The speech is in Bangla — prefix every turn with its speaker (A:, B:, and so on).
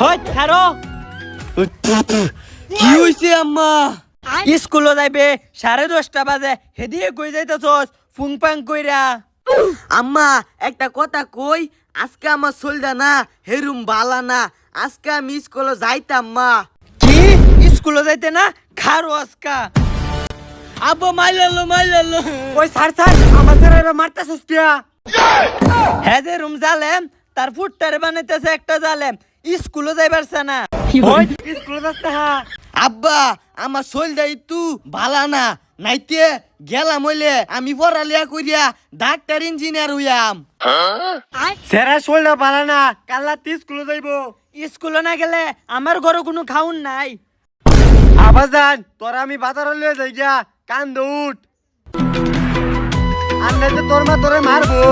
A: হই খারো
B: কি হইছে আম্মা?
A: স্কুলে যাইবে সাড়ে দশটা বাজে। হেদিয়ে কই যাইতেছস? ফুং পাং কইরা।
B: আম্মা একটা কথা কই আজকে আমার চলদা না হেরুম বালা না। আজকে আমি স্কুলে যাইতাম মা।
A: কি? স্কুলে যাইতে না? খারো আজকা। আব্বা মাইলালো মাইলালো।
C: ওই স্যার স্যার আমার স্যার এবার মারতেছিস কিয়া
A: হ্যাঁ যে রুম জালেম তার ফুটটারে বানাইতেছে একটা জালেম। স্কুলে যাইবারছে না।
C: স্কুলে যাচ্ছে হ্যাঁ
B: আব্বা আমার চলদা একটু বালা না। নাইতে গেলাম হইলে আমি পড়ালিয়া করিয়া ডাক্তার ইঞ্জিনিয়ার হইয়াম।
C: স্যারা শোলটা পালা না। কাল্লা তুই স্কুলে যাইবো।
A: স্কুলে না গেলে আমার ঘরে কোনো খাউন নাই।
C: আবার যান তোরা আমি বাজারে লয়ে যাই গিয়া কান উঠ। আর তোর মা তোরে মারবো।